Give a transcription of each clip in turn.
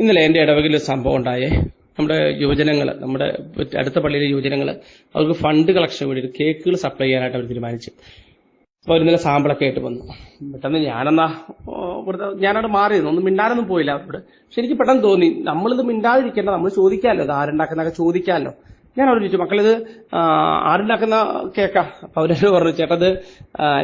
ഇന്നലെ എന്റെ ഇടവകയിൽ സംഭവം ഉണ്ടായേ. നമ്മുടെ യുവജനങ്ങൾ നമ്മുടെ അടുത്ത പള്ളിയിലെ യുവജനങ്ങൾ അവർക്ക് ഫണ്ട് കളക്ഷൻ വേണ്ടി കേക്കുകൾ സപ്ലൈ ചെയ്യാനായിട്ട് അവർ തീരുമാനിച്ചു. അപ്പോൾ അവർ ഇന്നലെ സാമ്പിളൊക്കെ ആയിട്ട് വന്നു. പെട്ടെന്ന് ഞാനെന്നാ ഇവിടുത്തെ ഞാനവിടെ മാറിയിരുന്നു ഒന്നും മിണ്ടാനൊന്നും പോയില്ല അവിടെ. പക്ഷെ എനിക്ക് പെട്ടെന്ന് തോന്നി നമ്മളിത് മിണ്ടാതിരിക്കേണ്ട നമ്മൾ ചോദിക്കാമല്ലോ ഇത് ആരുണ്ടാക്കുന്നൊക്കെ ചോദിക്കാമല്ലോ ഞാൻ അവരോട് ചോദിച്ചു മക്കളിത് ആരുണ്ടാക്കുന്ന കേക്കാ? അപ്പൊ അവരോട് പറഞ്ഞു ചേട്ടത്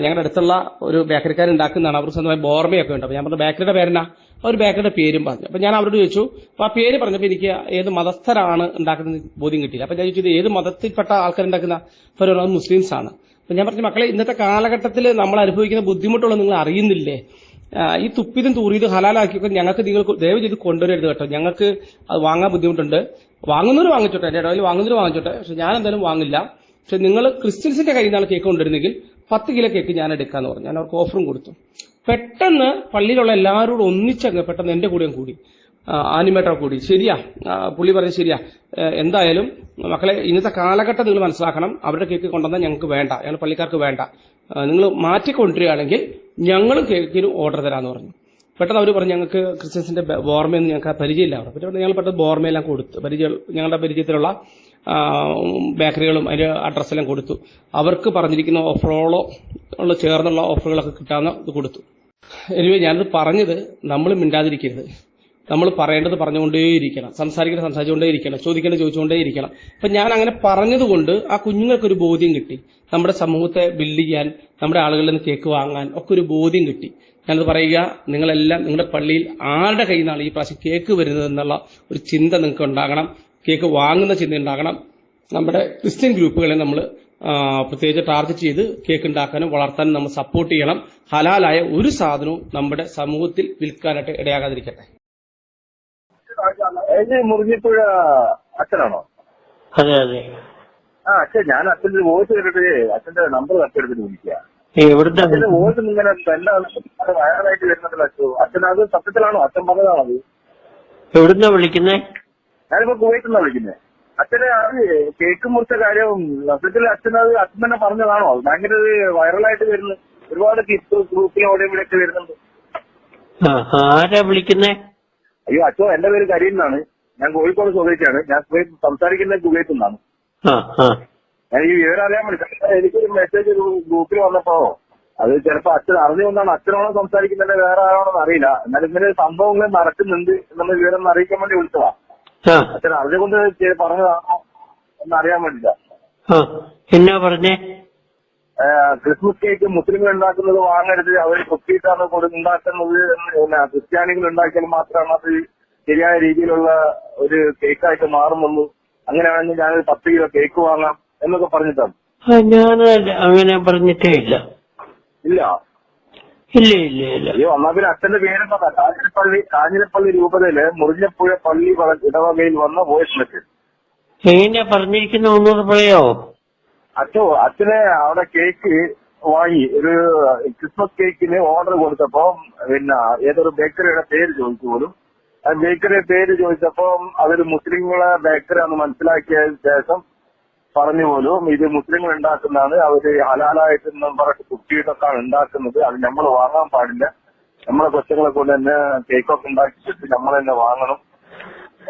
ഞങ്ങളുടെ അടുത്തുള്ള ഒരു ബേക്കറിക്കാർ ഉണ്ടാക്കുന്നതാണ്. അവർ സ്വന്തമായി ബോർമയൊക്കെ ഉണ്ട്. അപ്പൊ ഞാൻ പറഞ്ഞു ബേക്കറിയുടെ പേരെന്നാ? ഒരു ബേക്കറിയുടെ പേരും പറഞ്ഞു. അപ്പൊ ഞാൻ അവരോട് ചോദിച്ചു അപ്പൊ ആ പേര് പറഞ്ഞപ്പോൾ എനിക്ക് ഏത് മതസ്ഥരാണ് ഉണ്ടാക്കുന്നത് ബോധ്യം കിട്ടിയില്ല? അപ്പൊ ഞാൻ ചോദിച്ചു ഏത് മതത്തിൽപ്പെട്ട ആൾക്കാർ ഉണ്ടാക്കുന്ന? പറഞ്ഞു, മുസ്ലിംസ് ആണ്. അപ്പൊ ഞാൻ പറഞ്ഞു മക്കളെ ഇന്നത്തെ കാലഘട്ടത്തിൽ നമ്മൾ അനുഭവിക്കുന്ന ബുദ്ധിമുട്ടുള്ള നിങ്ങൾ അറിയുന്നില്ലേ? ഈ തുപ്പിതും തൂറിയതും ഹലാലാക്കിയൊക്കെ ഞങ്ങൾക്ക് നിങ്ങൾ ദയവ് ചെയ്ത് കൊണ്ടുവരരുത് കേട്ടോ. ഞങ്ങൾക്ക് അത് വാങ്ങാൻ ബുദ്ധിമുട്ടുണ്ട്. വാങ്ങുന്നവർ വാങ്ങിച്ചോട്ടെ എന്റെ ഇടയിൽ വാങ്ങുന്നവർ വാങ്ങിച്ചോട്ടെ പക്ഷെ ഞാൻ എന്തായാലും വാങ്ങില്ല. പക്ഷെ നിങ്ങൾ ക്രിസ്ത്യൻസിന്റെ കയ്യിൽ നിന്നാണ് കേക്ക് കൊണ്ടുവരുന്നെങ്കിൽ പത്ത് കിലോ കേക്ക് ഞാൻ എടുക്കാന്ന് പറഞ്ഞു. ഞാൻ അവർക്ക് ഓഫറും കൊടുത്തു. പെട്ടെന്ന് പള്ളിയിലുള്ള എല്ലാവരോടും ഒന്നിച്ചങ്ങ് പെട്ടെന്ന് എന്റെ കൂടെയും കൂടി. ആനിമേറ്റർ കൂടി. ശരിയാ. പുള്ളി പറഞ്ഞ ശരിയാ. എന്തായാലും മക്കളെ ഇന്നത്തെ കാലഘട്ടം നിങ്ങൾ മനസ്സിലാക്കണം. അവരുടെ കേക്ക് കൊണ്ടുവന്നാൽ ഞങ്ങൾക്ക് വേണ്ട. ഞങ്ങൾ പള്ളിക്കാർക്ക് വേണ്ട. നിങ്ങൾ മാറ്റിക്കൊണ്ടിരിക്കുകയാണെങ്കിൽ ഞങ്ങളും കേക്കിന് ഓർഡർ തരാമെന്ന് പറഞ്ഞു. പെട്ടെന്ന് അവർ പറഞ്ഞു ഞങ്ങൾക്ക് ക്രിസ്ത്യൻസിന്റെ ബോർമയൊന്നും ഞങ്ങൾക്ക് പരിചയമില്ല അവർ പിന്നെ ഞങ്ങൾ പെട്ടെന്ന് ബോർമയെല്ലാം കൊടുത്തു പരിചയം ഞങ്ങളുടെ പരിചയത്തിലുള്ള ബേക്കറികളും അതിന്റെ അഡ്രസ്സെല്ലാം കൊടുത്തു. അവർക്ക് പറഞ്ഞിരിക്കുന്ന ഓഫറുകളോ ഉള്ള ചേർന്നുള്ള ഓഫറുകളൊക്കെ കിട്ടാവുന്ന ഇത് കൊടുത്തു. എനിവേ ഞാനത് പറഞ്ഞത് നമ്മൾ മിണ്ടാതിരിക്കരുത്. നമ്മൾ പറയേണ്ടത് പറഞ്ഞുകൊണ്ടേയിരിക്കണം. സംസാരിക്കേണ്ടത് സംസാരിച്ചുകൊണ്ടേയിരിക്കണം. ചോദിക്കേണ്ടത് ചോദിച്ചുകൊണ്ടേയിരിക്കണം. അപ്പൊ ഞാൻ അങ്ങനെ പറഞ്ഞതുകൊണ്ട് ആ കുഞ്ഞുങ്ങൾക്കൊരു ബോധ്യം കിട്ടി. നമ്മുടെ സമൂഹത്തെ ബിൽഡ് ചെയ്യാൻ നമ്മുടെ ആളുകളിൽ നിന്ന് കേക്ക് വാങ്ങാൻ ഒക്കെ ഒരു ബോധ്യം കിട്ടി. ഞാനത് പറയുക നിങ്ങളെല്ലാം നിങ്ങളുടെ പള്ളിയിൽ ആരുടെ കയ്യിൽ നിന്നാണ് ഈ പ്രാവശ്യം കേക്ക് വരുന്നത് എന്നുള്ള ഒരു ചിന്ത നിങ്ങൾക്ക് ഉണ്ടാകണം. കേക്ക് വാങ്ങുന്ന ചിന്ത ഉണ്ടാകണം. നമ്മുടെ ക്രിസ്ത്യൻ ഗ്രൂപ്പുകളെ നമ്മൾ പ്രത്യേകിച്ച് ടാർഗറ്റ് ചെയ്ത് കേക്ക് ഉണ്ടാക്കാനും വളർത്താനും നമ്മൾ സപ്പോർട്ട് ചെയ്യണം. ഹലാലായ ഒരു സാധനവും നമ്മുടെ സമൂഹത്തിൽ വിൽക്കാനായിട്ട് ഇടയാകാതിരിക്കട്ടെ. മുറിഞ്ഞിപ്പുഴ അച്ഛനാണോ? അതെ അതെ. ആ അച്ഛൻ ഞാൻ അച്ഛന്റെ വോയിസ് കേട്ടിട്ട് അച്ഛന്റെ നമ്പർ തട്ടിയെടുത്തിട്ട് വിളിക്കുക എവിടുത്തെ വോയിസ് ഇങ്ങനെ വയറായിട്ട് വരുന്നുണ്ടല്ലോ അച്ഛൻ അച്ഛൻ അത് സത്യത്തിലാണോ? അച്ഛൻ പറഞ്ഞതാണോ അത്? എവിടുന്നാ വിളിക്കുന്നേ? ഞാനിപ്പോ കുവൈറ്റ് നിന്നാ വിളിക്കുന്നത് അച്ഛന് അത് കേക്ക് മുറിച്ച കാര്യം സത്യത്തിൽ അച്ഛൻ അത് അച്ഛൻ തന്നെ പറഞ്ഞതാണോ? അത് ഭയങ്കര വൈറലായിട്ട് വരുന്നു. ഒരുപാട് ക്ലിപ്പ് ഗ്രൂപ്പിലും അവിടെ ഇവിടെ ഒക്കെ വരുന്നുണ്ട് ആരാ വിളിക്കുന്നേ? അയ്യോ അച്ഛോ എന്റെ പേര് കരീം എന്നാണ്. ഞാൻ കോഴിക്കോട് സ്വദേശിയാണ്. ഞാൻ സംസാരിക്കുന്നത് കുവൈത്ത് നിന്നാണ് ഞാൻ ഈ വിവരം അറിയാൻ വേണ്ടി എനിക്കൊരു മെസ്സേജ് ഒരു ഗ്രൂപ്പിൽ വന്നപ്പോ അത് ചിലപ്പോ അച്ഛൻ അറിഞ്ഞുകൊണ്ടാണ് അച്ഛനോട് സംസാരിക്കുന്നത് വേറെ ആരാണെന്ന് അറിയില്ല. എന്നാലും ഇങ്ങനെ സംഭവങ്ങൾ നടക്കുന്നുണ്ട് എന്നുള്ള വിവരം ഒന്ന് അറിയിക്കാൻ വേണ്ടി വിളിച്ചതാ. അച്ഛൻ അറിഞ്ഞുകൊണ്ട് പറഞ്ഞതാണോ എന്ന് അറിയാൻ വേണ്ടിട്ടാ എന്നാ പറഞ്ഞേ? ക്രിസ്മസ് കേക്ക് മുസ്ലിങ്ങൾ ഉണ്ടാക്കുന്നത് വാങ്ങരുത് അവർ കൊത്തിയിട്ടാണ് കൊടുത്ത് ഉണ്ടാക്കുന്നത് പിന്നെ ക്രിസ്ത്യാനികൾ ഉണ്ടാക്കിയാൽ മാത്രമാണ് അത് ശരിയായ രീതിയിലുള്ള ഒരു കേക്കായിട്ട് മാറുന്നുള്ളൂ. അങ്ങനെയാണെങ്കിൽ ഞാനൊരു പത്ത് കിലോ കേക്ക് വാങ്ങാം. എന്നൊക്കെ പറഞ്ഞിട്ടാണ്. ഞാൻ അങ്ങനെ പറഞ്ഞിട്ടേ ഇല്ല. ഇല്ല? ഇല്ല ഇല്ല ഇല്ല. അയ്യോ എന്നാ പിന്നെ അച്ഛന്റെ പേരെന്താ? കാഞ്ഞിരപ്പള്ളി കാഞ്ഞിരപ്പള്ളി രൂപതയിൽ മുറിഞ്ഞപ്പുഴ പള്ളി ഇടവകയിൽ വന്ന വോയിസ് മെസ്സേജ്. എങ്ങനെയാ പറഞ്ഞിരിക്കുന്ന ഒന്നുകൂടെ പറയാവോ? അച്ഛോ അച്ഛനെ അവിടെ കേക്ക് വാങ്ങി ഒരു ക്രിസ്മസ് കേക്കിന് ഓർഡർ കൊടുത്തപ്പോ പിന്നെ ഏതൊരു ബേക്കറിയുടെ പേര് ചോദിച്ചു പോലും. ആ ബേക്കറിയുടെ പേര് ചോദിച്ചപ്പോ അതൊരു മുസ്ലിങ്ങളെ ബേക്കറി ആണെന്ന് മനസ്സിലാക്കിയ ശേഷം പറഞ്ഞു പോലും ഇത് മുസ്ലിങ്ങൾ ഉണ്ടാക്കുന്നതാണ് അവർ ഹലാലായിട്ട് പറഞ്ഞിട്ട് കുട്ടിയിട്ടൊക്കെയാണ് ഉണ്ടാക്കുന്നത്. അത് നമ്മൾ വാങ്ങാൻ പാടില്ല. നമ്മളെ കൊച്ചുങ്ങളെ കൊണ്ട് തന്നെ കേക്കൊക്കെ ഉണ്ടാക്കിയിട്ട് നമ്മൾ തന്നെ വാങ്ങണം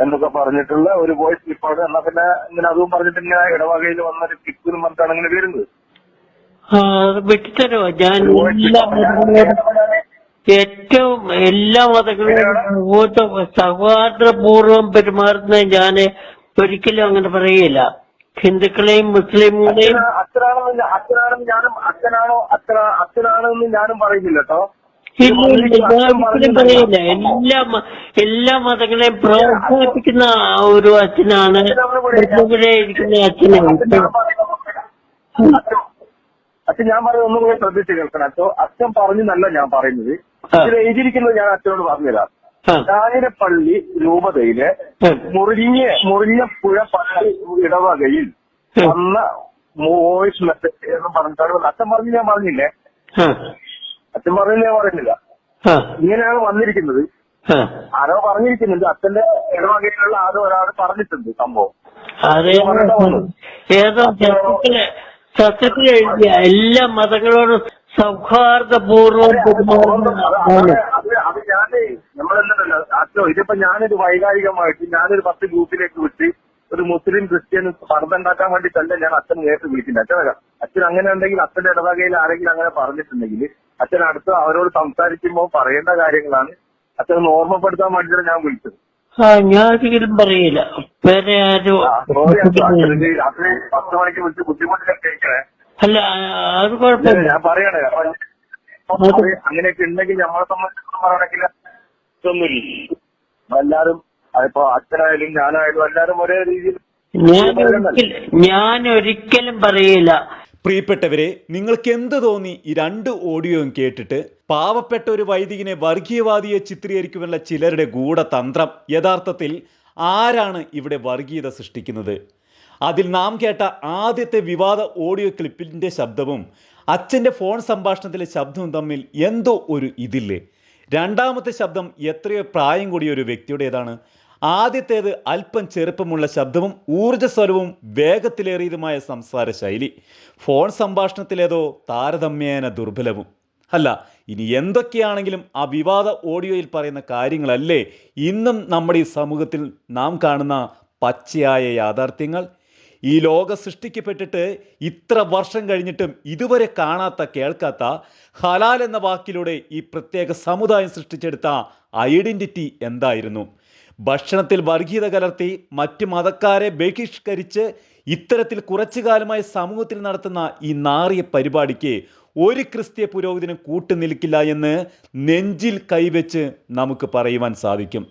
എന്നൊക്കെ പറഞ്ഞിട്ടുള്ള ഒരു വോയിസ് ക്ലിപ്പാണ് എന്നാ പിന്നെ ഇങ്ങനെ അതും പറഞ്ഞിട്ട് ഇങ്ങനെ ഇടവകയിൽ വന്നൊരു ക്ലിപ്പ് എന്ന് പറഞ്ഞിട്ടാണ് ഇങ്ങനെ വരുന്നത്. വിട്ടുതരോ ഞാൻ ഒരു ഏറ്റവും എല്ലാ മതങ്ങളും സൗഹാർദ്ദപൂർവം പെരുമാറുന്ന ഞാൻ ഒരിക്കലും അങ്ങനെ പറയില്ല ഹിന്ദുക്കളെയും മുസ്ലിങ്ങളെയും അച്ഛനാണോ അച്ഛനാണെന്ന് അച്ഛനാണെന്ന് ഞാനും അച്ഛനാണോ അച്ഛന അച്ഛനാണെന്ന് ഞാനും പറയുന്നില്ല കേട്ടോ. പറയില്ല. എല്ലാ എല്ലാ മതങ്ങളെയും പ്രോത്സാഹിപ്പിക്കുന്ന ഒരു അച്ഛനാണ് ഇവിടെ ഇരിക്കുന്ന അച്ഛനാണ് അച്ഛൻ. ഞാൻ പറയുന്നത് ഒന്നും കൂടെ ശ്രദ്ധിച്ച് കേൾക്കണം. അച്ഛൻ പറഞ്ഞു നല്ല ഞാൻ പറയുന്നത്. ഇതിൽ എഴുതിയിരിക്കുന്നത് ഞാൻ അച്ഛനോട് പറഞ്ഞുതരാം. കാഞ്ഞിരപ്പള്ളി രൂപതയിലെ മുറിഞ്ഞ മുറിഞ്ഞ പുഴ പള്ളി ഇടവകയിൽ വന്ന വോയിസ് മെസ്സേജ് എന്ന് പറഞ്ഞിട്ടാണ് അച്ഛൻ പറഞ്ഞു ഞാൻ പറഞ്ഞില്ലേ? അച്ഛൻ പറഞ്ഞു ഞാൻ പറയുന്നില്ല ആ, ഇങ്ങനെയാണ് വന്നിരിക്കുന്നത്. ആരോ പറഞ്ഞിരിക്കുന്നുണ്ട്. അച്ഛന്റെ ഇടവകയിലുള്ള ആരോ ഒരാൾ പറഞ്ഞിട്ടുണ്ട് സംഭവം. ഏതോ സത്യത്തിൽ എഴുതിയ എല്ലാ മതങ്ങളോടും സൗഹാർദ്ദപൂർവം പെരുമാറുന്ന അത് ഞാൻ നമ്മളെന്നല്ലോ അച്ഛോ ഇതിപ്പോ ഞാനൊരു വൈകാരികമായിട്ട് ഞാനൊരു പത്ത് ഗ്രൂപ്പിലേക്ക് വിട്ട് ഒരു മുസ്ലിം ക്രിസ്ത്യൻ പർദ്ദ ഉണ്ടാക്കാൻ തന്നെ ഞാൻ അച്ഛൻ നേരിട്ട് വിളിക്കുന്നത്. അച്ഛനല്ല അച്ഛൻ അങ്ങനെ ഉണ്ടെങ്കിൽ അച്ഛന്റെ ഇടവകയിൽ ആരെങ്കിലും അങ്ങനെ പറഞ്ഞിട്ടുണ്ടെങ്കിൽ അച്ഛൻ അടുത്ത് അവരോട് സംസാരിക്കുമ്പോൾ പറയേണ്ട കാര്യങ്ങളാണ്. അച്ഛൻ ഓർമ്മപ്പെടുത്താൻ വേണ്ടിയിട്ടാണ് ഞാൻ വിളിച്ചത്. ആ ഞാൻ ഒരിക്കലും പറയില്ല വേറെ ആരും പത്ത് മണിക്ക് വിളിച്ച് ബുദ്ധിമുട്ടിലൊക്കെ കേൾക്കണേ അല്ല അത് കുഴപ്പമില്ല ഞാൻ പറയണേ അങ്ങനെയൊക്കെ ഉണ്ടെങ്കിൽ നമ്മളെ സംബന്ധിച്ചിടത്തോളം പറയണെങ്കിൽ ഇതൊന്നുമില്ല. എല്ലാരും അതിപ്പോ അച്ഛനായാലും ഞാനായാലും എല്ലാരും ഒരേ രീതിയിൽ ഞാൻ ഒരിക്കലും പറയില്ല. പ്രിയപ്പെട്ടവരെ നിങ്ങൾക്ക് എന്ത് തോന്നി ഈ രണ്ട് ഓഡിയോയും കേട്ടിട്ട്? പാവപ്പെട്ട ഒരു വൈദികനെ വർഗീയവാദിയെ ചിത്രീകരിക്കുമെന്നുള്ള ചിലരുടെ ഗൂഢതന്ത്രം. യഥാർത്ഥത്തിൽ ആരാണ് ഇവിടെ വർഗീയത സൃഷ്ടിക്കുന്നത്? അതിൽ നാം കേട്ട ആദ്യത്തെ വിവാദ ഓഡിയോ ക്ലിപ്പിന്റെ ശബ്ദവും അച്ഛന്റെ ഫോൺ സംഭാഷണത്തിലെ ശബ്ദവും തമ്മിൽ എന്തോ ഒരു ഇതില്ലേ? രണ്ടാമത്തെ ശബ്ദം എത്രയോ പ്രായം കൂടിയ ഒരു വ്യക്തിയുടേതാണ്. ആദ്യത്തേത് അല്പം ചെറുപ്പമുള്ള ശബ്ദവും ഊർജസ്വലവും വേഗത്തിലേറിയതുമായ സംസാര ശൈലി. ഫോൺ സംഭാഷണത്തിലേതോ താരതമ്യേന ദുർബലവും. അല്ല ഇനി എന്തൊക്കെയാണെങ്കിലും ആ വിവാദ ഓഡിയോയിൽ പറയുന്ന കാര്യങ്ങളല്ലേ ഇന്നും നമ്മുടെ ഈ സമൂഹത്തിൽ നാം കാണുന്ന പച്ചയായ യാഥാർത്ഥ്യങ്ങൾ ഈ ലോകം സൃഷ്ടിക്കപ്പെട്ടിട്ട് ഇത്ര വർഷം കഴിഞ്ഞിട്ടും ഇതുവരെ കാണാത്ത കേൾക്കാത്ത ഹലാൽ എന്ന വാക്കിലൂടെ ഈ പ്രത്യേക സമുദായം സൃഷ്ടിച്ചെടുത്ത ഐഡന്റിറ്റി എന്തായിരുന്നു? ഭക്ഷണത്തിൽ വർഗീയത കലർത്തി മറ്റ് മതക്കാരെ ബഹിഷ്കരിച്ച് ഇത്തരത്തിൽ കുറച്ചു കാലമായി സമൂഹത്തിൽ നടത്തുന്ന ഈ നാറിയ പരിപാടിക്ക് ഒരു ക്രിസ്തീയ പുരോഹിതനും കൂട്ടുനിൽക്കില്ല എന്ന് നെഞ്ചിൽ കൈവച്ച് നമുക്ക് പറയുവാൻ സാധിക്കും.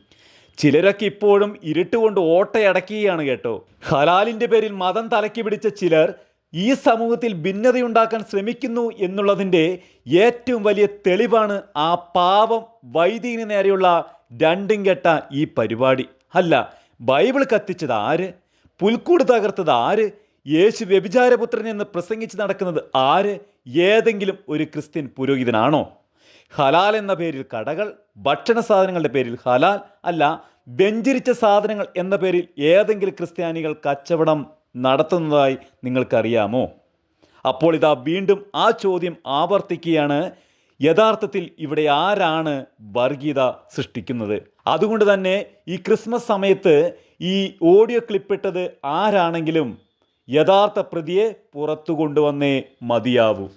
ചിലരൊക്കെ ഇപ്പോഴും ഇരുട്ടുകൊണ്ട് ഓട്ടയടക്കുകയാണ് കേട്ടോ. ഹലാലിന്റെ പേരിൽ മതം തലക്കി പിടിച്ച ചിലർ ഈ സമൂഹത്തിൽ ഭിന്നതയുണ്ടാക്കാൻ ശ്രമിക്കുന്നു എന്നുള്ളതിന്റെ ഏറ്റവും വലിയ തെളിവാണ് ആ പാവം വൈദികന് നേരെയുള്ള രണ്ടും കെട്ട ഈ പരിപാടി. അല്ല ബൈബിൾ കത്തിച്ചത് ആര്? പുൽക്കൂട് തകർത്തത് ആര്? യേശു വ്യഭിചാരപുത്രൻ എന്ന് പ്രസംഗിച്ച് നടക്കുന്നത് ആര്? ഏതെങ്കിലും ഒരു ക്രിസ്ത്യൻ പുരോഹിതനാണോ? ഹലാൽ എന്ന പേരിൽ കടകൾ ഭക്ഷണ സാധനങ്ങളുടെ പേരിൽ ഹലാൽ അല്ല വ്യഞ്ചരിച്ച സാധനങ്ങൾ എന്ന പേരിൽ ഏതെങ്കിലും ക്രിസ്ത്യാനികൾ കച്ചവടം നടത്തുന്നതായി നിങ്ങൾക്കറിയാമോ? അപ്പോൾ ഇതാ വീണ്ടും ആ ചോദ്യം ആവർത്തിക്കുകയാണ്. യഥാർത്ഥത്തിൽ ഇവിടെ ആരാണ് വർഗീയത സൃഷ്ടിക്കുന്നത്? അതുകൊണ്ട് തന്നെ ഈ ക്രിസ്മസ് സമയത്ത് ഈ ഓഡിയോ ക്ലിപ്പിട്ടത് ആരാണെങ്കിലും യഥാർത്ഥ പ്രതിയെ പുറത്തു കൊണ്ടുവന്നേ മതിയാവൂ.